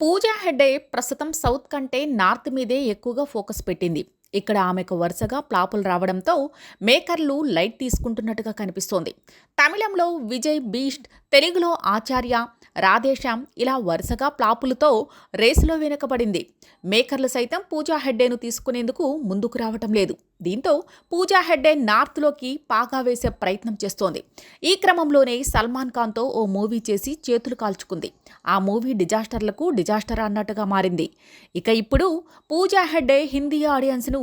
పూజా హెడ్డే ప్రస్తుతం సౌత్ కంటే నార్త్ మీదే ఎక్కువగా ఫోకస్ పెట్టింది. ఇక్కడ ఆమెకు వరుసగా ప్లాపులు రావడంతో మేకర్లు లైట్ తీసుకుంటున్నట్టుగా కనిపిస్తోంది. తమిళంలో విజయ్ బీస్ట్ తెలుగులో ఆచార్య రాధేశ్యామ్ ఇలా వరుసగా ప్లాపులతో రేసులో వెనుకబడింది. మేకర్లు సైతం పూజా హెడ్డేను తీసుకునేందుకు ముందుకు రావటం లేదు. దీంతో పూజా హెడ్డే నార్త్లోకి పాగా వేసే ప్రయత్నం చేస్తోంది. ఈ క్రమంలోనే సల్మాన్ ఖాన్తో ఓ మూవీ చేసి చేతులు కాల్చుకుంది. ఆ మూవీ డిజాస్టర్లకు డిజాస్టర్ అన్నట్టుగా మారింది. ఇక ఇప్పుడు పూజా హెడ్డే హిందీ ఆడియన్స్ను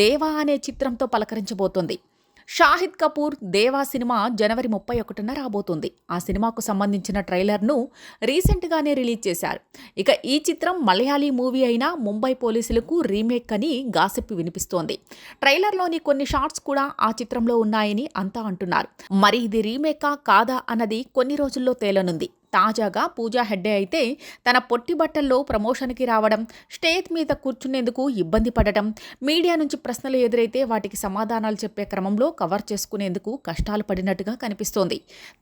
దేవా అనే చిత్రంతో పలకరించబోతోంది. షాహిద్ కపూర్ దేవా సినిమా జనవరి ముప్పై ఒకటిన రాబోతుంది. ఆ సినిమాకు సంబంధించిన ట్రైలర్ను రీసెంట్గానే రిలీజ్ చేశారు. ఇక ఈ చిత్రం మలయాళీ మూవీ అయిన ముంబై పోలీసులకు రీమేక్ అని గాసిప్ వినిపిస్తోంది. ట్రైలర్లోని కొన్ని షార్ట్స్ కూడా ఆ చిత్రంలో ఉన్నాయని అంతా అంటున్నారు. మరి ఇది రీమేకా కాదా అన్నది కొన్ని రోజుల్లో తేలనుంది. తాజాగా పూజా హెడ్డే అయితే తన పొట్టి బట్టల్లో ప్రమోషన్కి రావడం స్టేజ్ మీద కూర్చునేందుకు ఇబ్బంది పడటం మీడియా నుంచి ప్రశ్నలు ఎదురైతే వాటికి సమాధానాలు చెప్పే క్రమంలో కవర్ చేసుకునేందుకు కష్టాలు పడినట్టుగా కనిపిస్తోంది.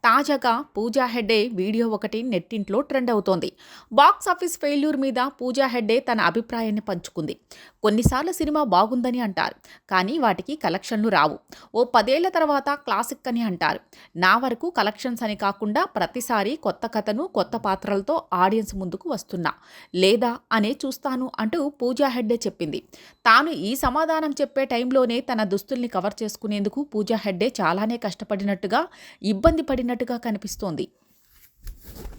తాజాగా పూజా హెడ్డే వీడియో ఒకటి నెట్టింట్లో ట్రెండ్ అవుతోంది. బాక్స్ ఆఫీస్ ఫెయిల్యూర్ మీద పూజా హెడ్డే తన అభిప్రాయాన్ని పంచుకుంది. కొన్నిసార్లు సినిమా బాగుందని అంటారు కానీ వాటికి కలెక్షన్లు రావు. ఓ పదేళ్ళ తర్వాత క్లాసిక్ అని అంటారు. నా వరకు కలెక్షన్స్ అని కాకుండా ప్రతిసారి కొత్త కథ కథను కొత్త పాత్రలతో ఆడియన్స్ ముందుకు వస్తున్నా. లేదా అనే చూస్తాను అంటూ పూజా హెడ్డే చెప్పింది. తాను ఈ సమాధానం చెప్పే టైంలోనే తన దుస్తుల్ని కవర్ చేసుకునేందుకు పూజా హెడ్డే చాలానే కష్టపడినట్టుగా ఇబ్బంది పడినట్టుగా కనిపిస్తోంది.